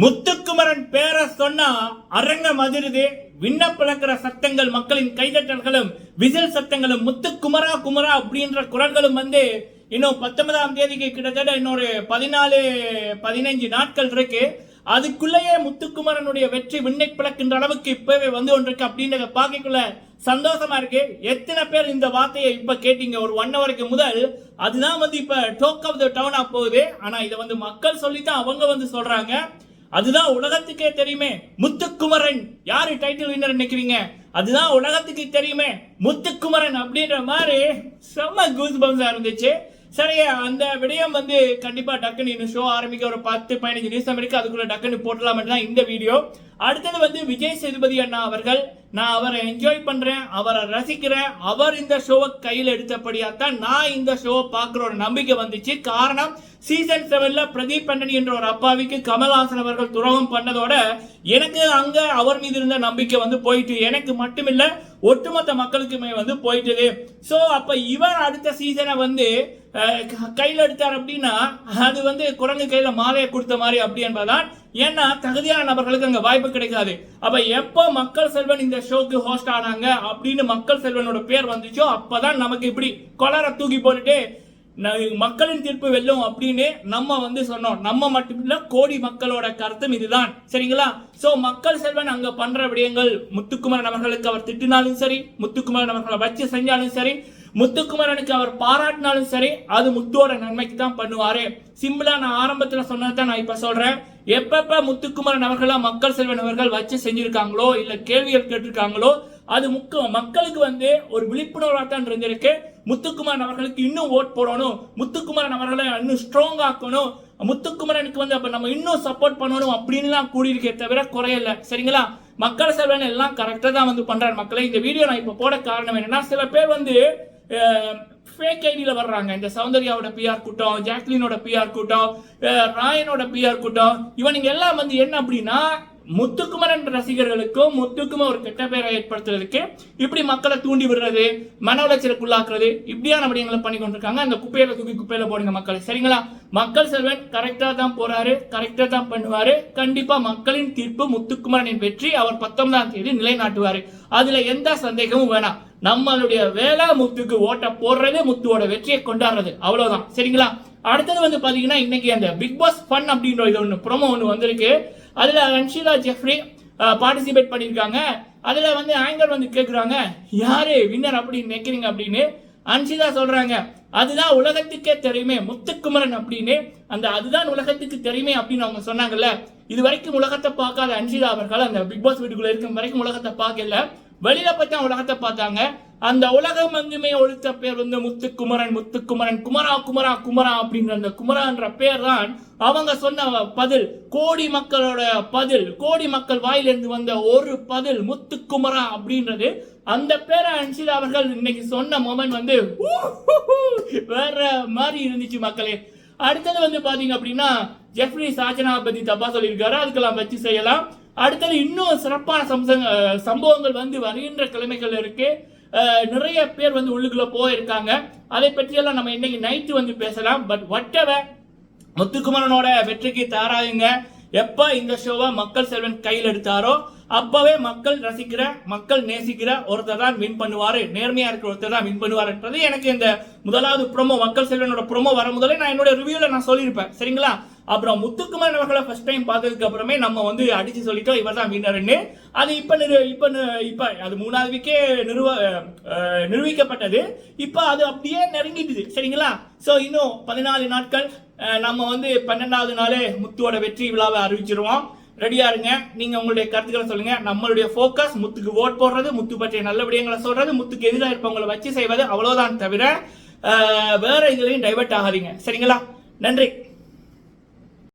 முத்துக்குமரன் பேரை சொன்னா அரங்கம் அதிருது விண்ண பிளக்கிற சத்தங்கள் மக்களின் கைதட்டல்களும் விசில் சத்தங்களும் முத்துக்குமரா குமரா அப்படின்ற குரல்களும் வந்து இன்னும் பத்தொன்பதாம் தேதிக்கு கிட்டத்தட்ட இன்னொரு பதினாலு பதினைஞ்சு நாட்கள் இருக்கு. அதுக்குள்ளேயே முத்துக்குமரனுடைய வெற்றி விண்ணை பிளக்கின்ற அளவுக்கு இப்பவே வந்து கொண்டிருக்கு அப்படின்றத பார்க்கக்குள்ள சந்தோஷமா இருக்கு. எத்தனை பேர் இந்த வார்த்தையை இப்ப கேட்டீங்க? ஒரு ஒன் ஹவருக்கு முதல் அதுதான் வந்து இப்ப டோக் ஆஃப் த டவுனா போகுது. ஆனா இதை வந்து மக்கள் சொல்லித்தான் அவங்க வந்து சொல்றாங்க. அதுதான் உலகத்துக்கே தெரியுமே. முத்துக்குமரன் யாரு டைட்டில் வின்னர் நினைக்கிறீங்க? அதுதான் உலகத்துக்கு தெரியுமே. முத்துக்குமரன் அப்படின்ற மாதிரி செம்ம கூஸ் பம்ஸா இருந்துச்சு. சரி அந்த விடயம் வந்து கண்டிப்பாக டக்குன்னு இன்னும் ஷோ ஆரம்பிக்க ஒரு பத்து பதினஞ்சு நிமிஷம் இருக்கு அதுக்குள்ள டக்குன்னு போட்டலாம் தான் இந்த வீடியோ அடுத்தது வந்து விஜய் சேதுபதி அண்ணா அவர்கள் நான் அவரை என்ஜாய் பண்ணுறேன் அவரை ரசிக்கிறேன் அவர் இந்த ஷோவை கையில் எடுத்தபடியாக தான் நான் இந்த ஷோவை பார்க்குற ஒரு நம்பிக்கை வந்துச்சு. காரணம் சீசன் செவனில் பிரதீப் பண்டனி என்ற ஒரு அப்பாவிக்கு கமல்ஹாசன் அவர்கள் துரோகம் பண்ணதோட எனக்கு அங்கே அவர் மீது இருந்த நம்பிக்கை வந்து போயிட்டு எனக்கு மட்டுமில்லை ஒட்டுமொத்த மக்களுக்குமே வந்து போயிட்டது. ஸோ அப்ப இவர் அடுத்த சீசனை வந்து கையில் எடுத்தார் அப்படின்னா அது வந்து குரங்கு கையில் மாலையை கொடுத்த மாதிரி அப்படி என்பதுதான். ஏன்னா தகுதியான நபர்களுக்கு அங்கே வாய்ப்பு கிடைக்காது. அப்ப எப்போ மக்கள் செல்வன் இந்த ஷோக்கு ஹோஸ்ட் ஆனாங்க அப்படின்னு மக்கள் செல்வனோட பேர் வந்துச்சோ அப்போதான் நமக்கு இப்படி கொலரை தூக்கி போட்டுட்டு மக்களின் தீர்ப்பு வெல்லும் அப்படின்னு நம்ம வந்து சொன்னோம். நம்ம மட்டுமில்ல கோடி மக்களோட கருத்தும் இதுதான். சரிங்களா? சோ மக்கள் செல்வன் அங்க பண்ற விடயங்கள் முத்துக்குமரன் அவர்களுக்கு அவர் திட்டினாலும் சரி முத்துக்குமரன் அவர்களை வச்சு செஞ்சாலும் சரி முத்துக்குமரனுக்கு அவர் பாராட்டினாலும் சரி அது முத்துவோட நன்மைக்கு தான் பண்ணுவாரு. சிம்பிளா நான் ஆரம்பத்துல சொன்னதான் நான் இப்ப சொல்றேன். எப்பப்ப முத்துக்குமரன் அவர்களா மக்கள் செல்வன் அவர்கள் வச்சு செஞ்சிருக்காங்களோ இல்ல கேள்விகள் கேட்டிருக்காங்களோ அது முக்க மக்களுக்கு வந்து ஒரு விழிப்புணர்வாக தான் இருந்திருக்கு. முத்துக்குமரன் அவர்களுக்கு இன்னும் ஓட் போடணும். முத்துக்குமரன் அவர்களை இன்னும் ஸ்ட்ராங் ஆக்கணும். முத்துக்குமரனுக்கு வந்து அப்ப நம்ம இன்னும் சப்போர்ட் பண்ணணும் அப்படின்லாம் கூடியிருக்கே தவிர குறையல சரிங்களா? மக்கள் செல்வன் எல்லாம் கரெக்டாக தான் வந்து பண்றாரு மக்களை. இந்த வீடியோ நான் இப்போ போட காரணம் என்னன்னா சில பேர் வந்து ஃபேக் ஐடியில் வர்றாங்க. இந்த சௌந்தர்யாவோட பிஆர் கூட்டம் ஜாக்லினோட பிஆர் கூட்டம் ராயனோட பிஆர் கூட்டம். இவனுங்க எல்லாம் வந்து என்ன அப்படின்னா முத்துக்குமரன் ரசிகர்களுக்கும் முத்துக்குமர் ஒரு கெட்ட பெயரை ஏற்படுத்துறதுக்கு இப்படி மக்களை தூண்டி விடுறது மன உளைச்சலுக்குள்ளாக்குறது இப்படியான விடயங்களை பண்ணி கொண்டிருக்காங்க. அந்த குப்பையில தூக்கி குப்பையில போடுங்க மக்களை. சரிங்களா? மக்கள் செல்வன் கரெக்டா தான் போறாரு கரெக்டா தான் பண்ணுவாரு. கண்டிப்பா மக்களின் தீர்ப்பு முத்துக்குமரனின் வெற்றி. அவர் பத்தொன்பதாம் தேதி நிலைநாட்டுவாரு. அதுல எந்த சந்தேகமும் வேணாம். நம்மளுடைய வேலை முத்துக்கு ஓட்ட போடுறது முத்துவோட வெற்றியை கொண்டாடுறது. அவ்வளவுதான். சரிங்களா? அடுத்தது வந்து பாத்தீங்கன்னா இன்னைக்கு அந்த பிக் பாஸ் ஃபன் அப்படின்ற இது ஒன்று ப்ரோமோ ஒன்று வந்திருக்கு. அதில் ரன்ஷிலா ஜெஃப்ரி பார்ட்டிசிபேட் பண்ணியிருக்காங்க. அதில் வந்து ஆங்கர் வந்து கேட்குறாங்க யார் வின்னர் அப்படின்னு நினைக்கிறீங்க? அப்படின்னு. அன்ஷிதா சொல்கிறாங்க அதுதான் உலகத்துக்கே தெரியுமே முத்துக்குமரன் அப்படின்னு. அந்த அதுதான் உலகத்துக்கு தெரியுமே அப்படின்னு அவங்க சொன்னாங்கல்ல இது வரைக்கும் உலகத்தை பார்க்காத அன்ஷிதா அவர்கள் அந்த பிக் பாஸ் வீட்டுக்குள்ளே இருக்கும் வரைக்கும் உலகத்தை பார்க்கல. வெளியில பார்த்தா உலகத்தை பார்த்தாங்க. அந்த உலகம் எங்குமே ஒழித்த பேர் வந்து முத்துக்குமரன் முத்துக்குமரன் குமரா குமரா குமரா அப்படிங்கிற அந்த குமரான்ற பேர் தான் அவங்க சொன்ன பதில். கோடி மக்களோட பதில் கோடி மக்கள் வாயிலிருந்து வந்த ஒரு பதில் முத்துக்குமரா அப்படின்றது. அந்த பேரை அன்சிதா அவர்கள் இன்னைக்கு சொன்ன மொமெண்ட் வந்து வேற மாதிரி இருந்துச்சு மக்களே. அடுத்தது வந்து பாத்தீங்க அப்படின்னா ஜெஃப்ரி சாஜனா பத்தி தப்பா சொல்லியிருக்காரு. அதுக்கெல்லாம் வச்சு செய்யலாம். அடுத்தது இன்னும் சிறப்பான சம்சங்க சம்பவங்கள் வந்து வருகின்ற கிழமைகள் இருக்கு. நிறைய பேர் வந்து உள்ளுக்குள்ள போயிருக்காங்க. அதை பற்றியெல்லாம் நம்ம இன்னைக்கு நைட்டு வந்து பேசலாம். பட் whatever முத்துக்குமரனோட வெற்றிக்கு தாராயுங்க. எப்ப இந்த ஷோவை மக்கள் செல்வன் கையில் எடுத்தாரோ அப்பவே மக்கள் ரசிக்கிற மக்கள் நேசிக்கிற ஒருத்தர் தான் வின் பண்ணுவாரு. நேர்மையா இருக்கிற ஒருத்தர் தான் வின் பண்ணுவாருன்றது எனக்கு இந்த முதலாவது ப்ரோமோ மக்கள் செல்வனோட ப்ரோமோ வர முதல்ல நான் என்னோட ரிவியூல நான் சொல்லியிருப்பேன். சரிங்களா? அப்புறம் முத்துக்குமார் அவர்களை ஃபர்ஸ்ட் டைம் பார்த்ததுக்கு அப்புறமே நம்ம வந்து அடிச்சு சொல்லிட்டோம் இவர் தான் வின்னர்னு அது இப்போ நிறு இப்போ இப்போ அது மூணாவதுக்கே நிறுவ நிரூபிக்கப்பட்டது. இப்போ அது அப்படியே நெருங்கிட்டுது சரிங்களா? ஸோ இன்னும் பதினாலு நாட்கள் நம்ம வந்து பன்னெண்டாவது நாளே முத்துவோட வெற்றி விழாவை அறிவிச்சிருவோம். ரெடியா இருங்க. நீங்க உங்களுடைய கருத்துக்களை சொல்லுங்க. நம்மளுடைய ஃபோக்கஸ் முத்துக்கு ஓட் போடுறது முத்து பற்றிய நல்ல விடயங்களை சொல்றது முத்துக்கு எதிராக இருப்பவங்களை வச்சு செய்வது அவ்வளவுதான் தவிர வேற இதுலையும் டைவர்ட் ஆகாதீங்க. சரிங்களா? நன்றி.